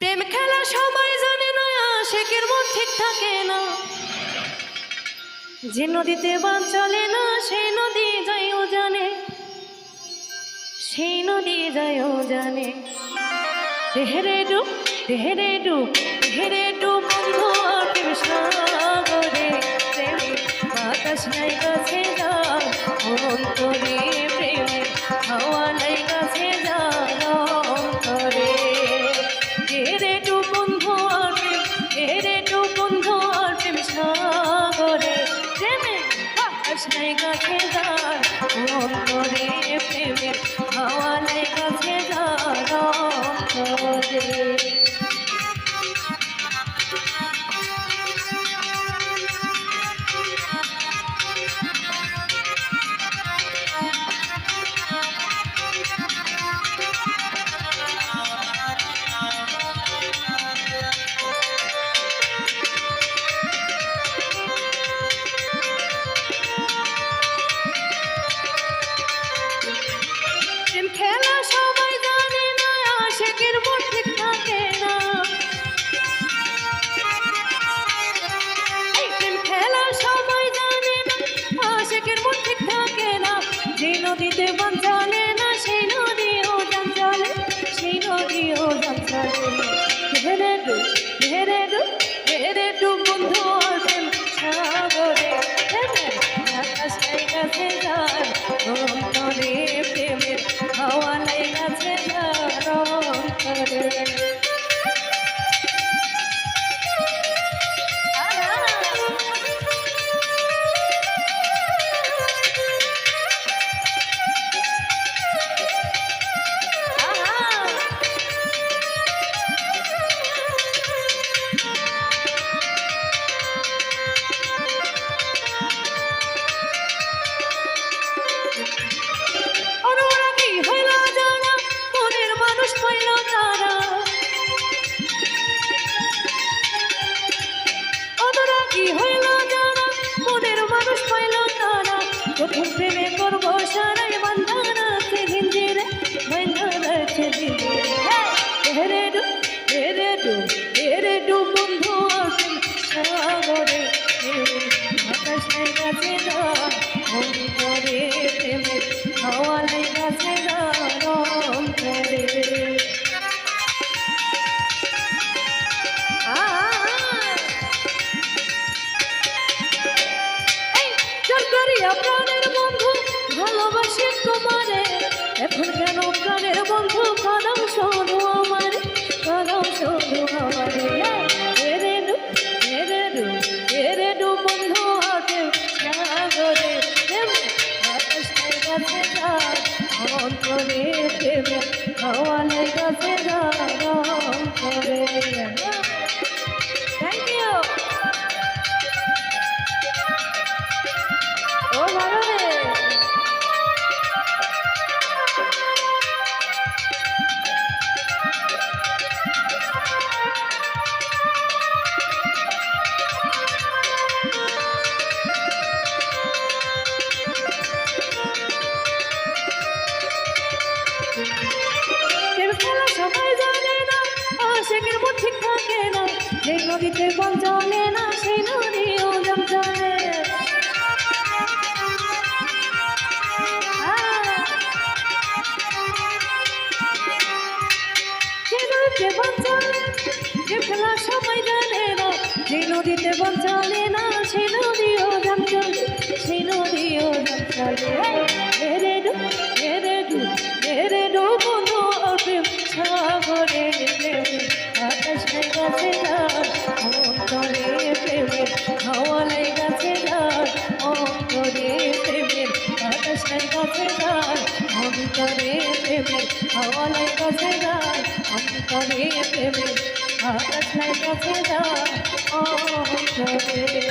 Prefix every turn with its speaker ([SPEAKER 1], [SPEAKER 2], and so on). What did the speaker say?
[SPEAKER 1] প্রেম খেলা সবাই জানে না আশেকের মন ঠিক থাকে না। যে নদীতে বান চলে না, সেই নদী যাইও জানে। সেই নদী যাইও জানে। দেহরে ডুব দেহরে ডুব দেহরে ডুব বন্ধু প্রেম সাগরে। বাতাস নাই কাছে যা অন্তরে প্রেমে হাওয়া জায়গা খেদার অন্তরে প্রেমের হাওয়া Oh no! গেছে না মন করে প্রেমে হাওয়া লেগেছে না রং করে আমরা আশেকের বুদ্ধি থাকে না। যে নদীতে বল জমে না সেই নদীও জম জমে যে নদীতে বল সবাই কাছে যায় আমি করে প্রেমে আপনার কাছে যায় অন্তরে।